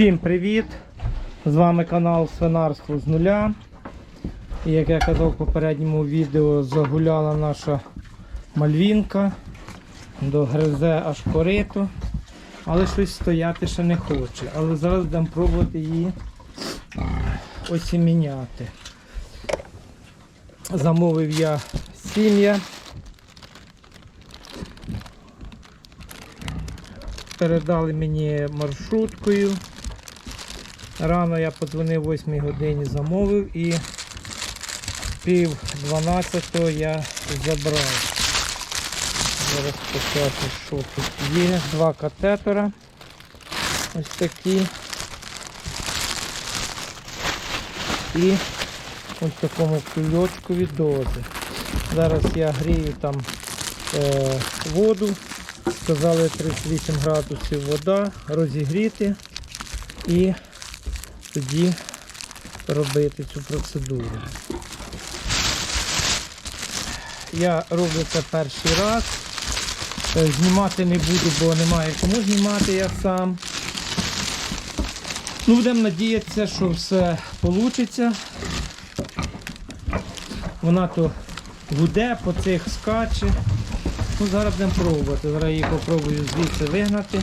Всім привіт! З вами канал Свинарство з нуля. І як я казав в попередньому відео, загуляла наша мальвінка, догризе аж корито, але щось стояти ще не хоче. Але зараз будемо пробувати її осіміняти. Замовив я сім'я. Передали мені маршруткою. Рано я подзвонив о 8 годині, замовив і пів 12 я забрав. Зараз покажу, що тут є. Два катетера. Ось такі. І ось такому кульочку від дози. Зараз я грію там е, воду. Сказали 38 градусів вода, розігріти і тоді робити цю процедуру. Я роблю це перший раз. Е, Знімати не буду, бо немає кому знімати я сам. Ну, будемо надіятися, що все вийде. Вона то гуде, по цих скаче. Ну, зараз будемо пробувати. Зараз її попробую звідси вигнати,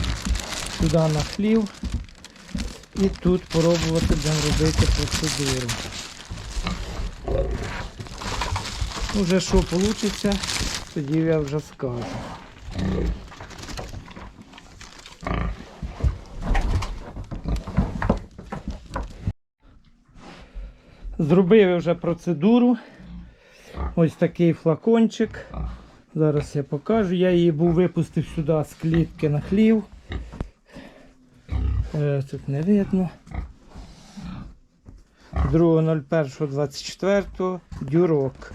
сюди на хлів. І тут пробувати будемо робити процедуру. Вже що вийде, тоді я вже скажу. Зробив я вже процедуру. Ось такий флакончик. Зараз я покажу. Я її був випустив сюди з клітки на хлів. Е, Тут не видно. 2.01.24 дюрок.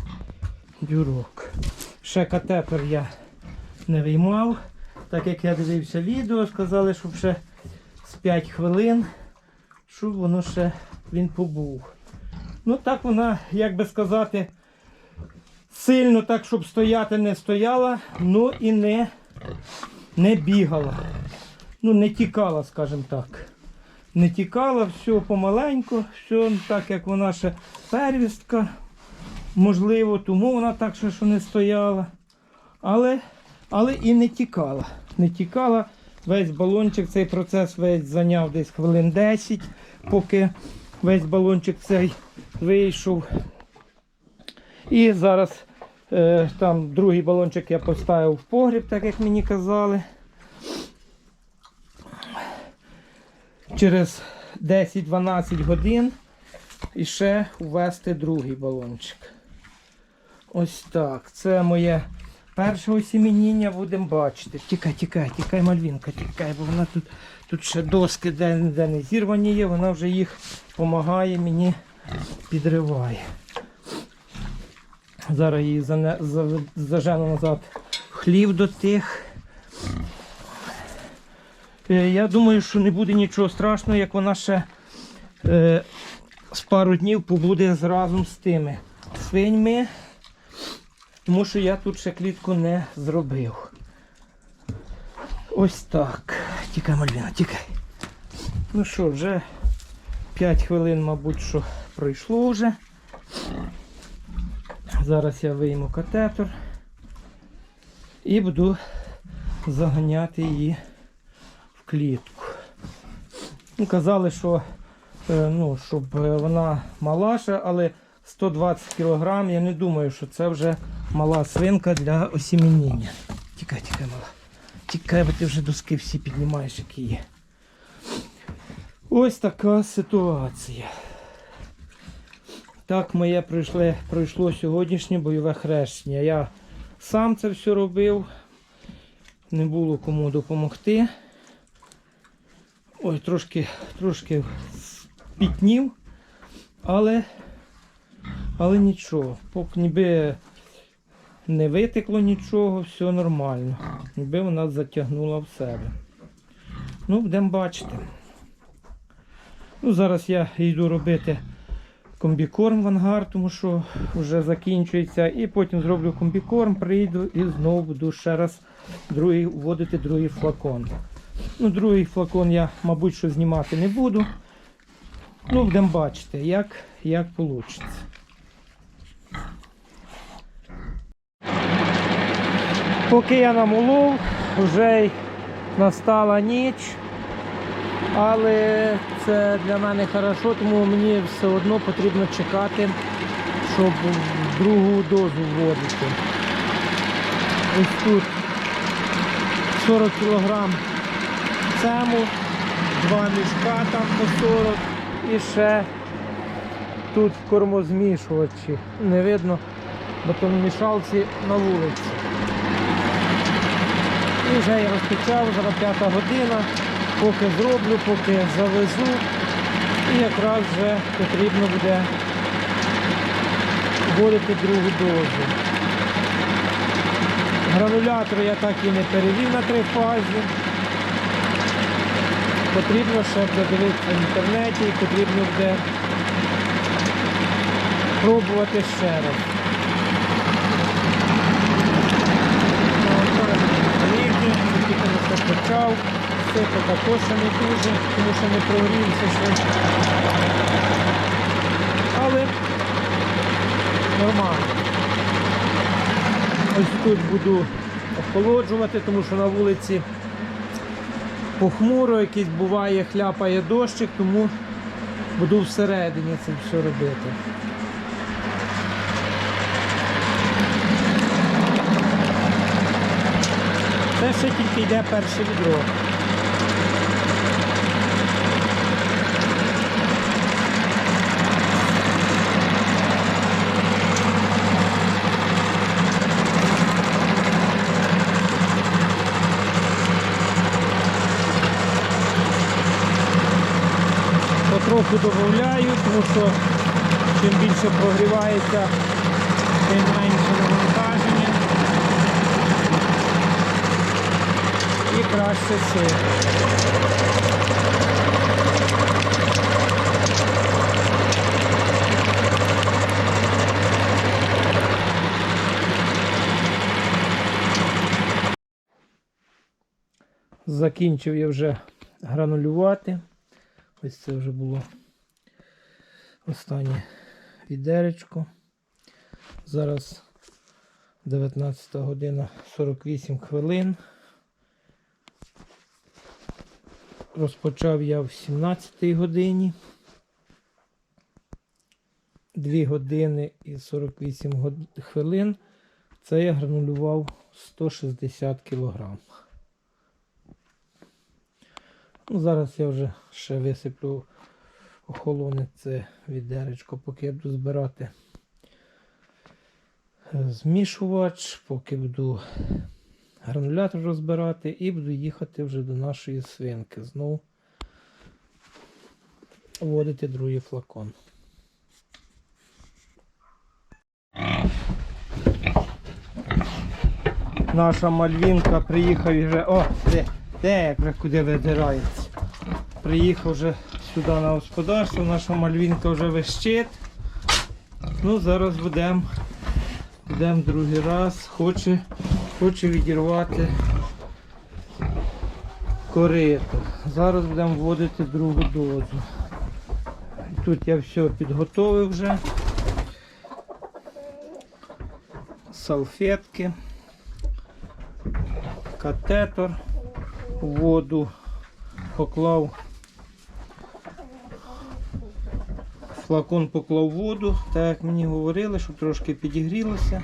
Дюрок. Ще катетер я не виймав. Так як я дивився відео, сказали, щоб ще з 5 хвилин, щоб воно ще він побув. Ну так вона, як би сказати, сильно так, щоб стояти не стояла, ну і не, не бігала. Ну, не тікала, скажімо так. Не тікала, все помаленьку, все так, як вона ще первістка. Можливо, тому вона так ще що не стояла. Але, але і не тікала. Не тікала. Весь балончик, цей процес весь зайняв десь хвилин 10, поки весь балончик цей вийшов. І зараз е, там другий балончик я поставив в погріб, так як мені казали. Через 10-12 годин і ще ввести другий балончик. Ось так. Це моє перше осімініння будемо бачити. Тікай, тікай, тікай, мальвінка, тікай, бо вона тут, тут ще доски де, де не зірвані є, вона вже їх допомагає, мені підриває. Зараз її зажену назад в хлів до тих. Е, Я думаю, що не буде нічого страшного, як вона ще е, з пару днів побуде разом з тими свиньми, тому що я тут ще клітку не зробив. Ось так. Тікай, Мальвіна, тікай. Ну що, вже 5 хвилин, мабуть, що пройшло вже. Зараз я вийму катетер і буду заганяти її клітку. Ну, казали, що е, ну, щоб е, вона малаша, але 120 кг, я не думаю, що це вже мала свинка для осімінення. Тікай, тікай, мала. Тікай, бо ти вже доски всі піднімаєш, які є. Ось така ситуація. Так моє пройшло, пройшло сьогоднішнє бойове хрещення. Я сам це все робив, не було кому допомогти. Ой, трошки, трошки спітнів, але, але нічого. Поки ніби не витекло нічого, все нормально. Ніби вона затягнула в себе. Ну, будемо бачити. Ну, зараз я йду робити комбікорм в ангар, тому що вже закінчується. І потім зроблю комбікорм, прийду і знову буду ще раз другий, вводити другий флакон. Ну, другий флакон я, мабуть, що знімати не буду. Ну, будемо бачити, як, як вийде. Поки я намолов, вже й настала ніч. Але це для мене хорошо, тому мені все одно потрібно чекати, щоб другу дозу вводити. Ось тут 40 кг цему, два мішка там по 40 і ще тут кормозмішувачі. Не видно, бо то мішалці на вулиці. І вже я розпочав, зараз п'ята година, поки зроблю, поки завезу. І якраз вже потрібно буде вводити другу дозу. Гранулятор я так і не перевів на три фазі. Потрібно ще подивитися в інтернеті потрібно буде пробувати ще раз. Тільки все почав. Це також ще не дуже, тому що не прогрівся ще. Але нормально. Ось тут буду охолоджувати, тому що на вулиці похмуро, якийсь буває, хляпає дощик, тому буду всередині це все робити. Це ще тільки йде перше відро. Потроху додаю, тому що чим більше прогрівається, тим менше навантаження і краще сир. Закінчив я вже гранулювати. Ось це вже було останнє відеречко. Зараз 19 година 48 хвилин. Розпочав я в 17 годині. 2 години і 48 хвилин. Це я гранулював 160 кілограм. Ну, зараз я вже ще висиплю охолоне це відеречко, поки я буду збирати змішувач, поки буду гранулятор розбирати і буду їхати вже до нашої свинки. Знову вводити другий флакон. Наша мальвінка приїхав вже. О, де, де куди видирається. Приїхав вже сюди на господарство, наша мальвінка вже вищить. Ну, зараз будемо будем другий раз. Хоче, хоче відірвати корито. Зараз будемо вводити другу дозу. Тут я все підготовив вже. Салфетки катетор, воду поклав, флакон поклав воду, так як мені говорили, щоб трошки підігрілося.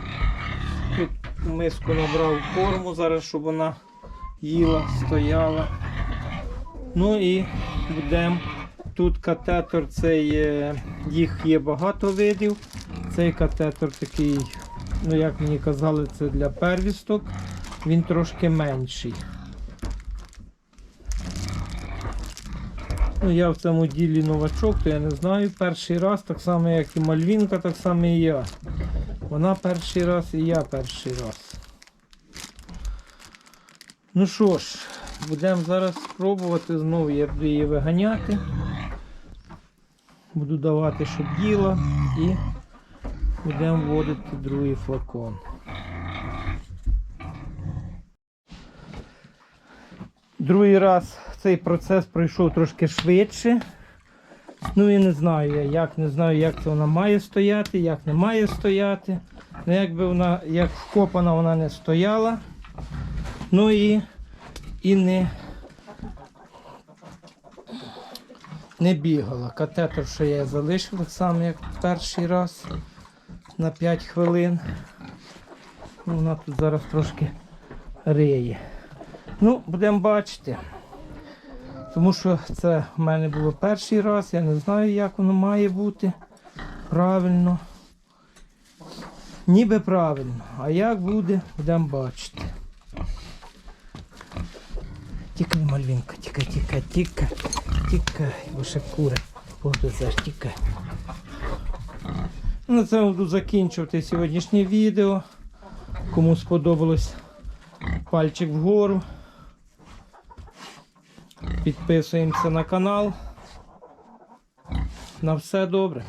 Тут миску набрав корму зараз, щоб вона їла, стояла. Ну і будемо. Тут катетор, цей, їх є багато видів. Цей катетор такий, ну як мені казали, це для первісток він трошки менший. Ну, я в цьому ділі новачок, то я не знаю. Перший раз, так само, як і Мальвінка, так само і я. Вона перший раз і я перший раз. Ну що ж, будемо зараз спробувати. Знову я буду її виганяти. Буду давати, щоб їла і будемо вводити другий флакон. Другий раз цей процес пройшов трошки швидше. Ну і не знаю я, як не знаю, як це вона має стояти, як не має стояти. Ну, якби вона як вкопана, вона не стояла. Ну і, і не, не бігала. Катетер, що я залишив само, як перший раз на 5 хвилин. Ну, Вона тут зараз трошки риє. Ну, будемо бачити. Тому що це в мене було перший раз, я не знаю, як воно має бути правильно. Ніби правильно. А як буде, будемо бачити. Тікай, мальвінка, тікай, тікай, тікай, тікай, ще кури погризеш, тікай. На цьому буду закінчувати сьогоднішнє відео. Кому сподобалось пальчик вгору. Підписуємося на канал. На все добре.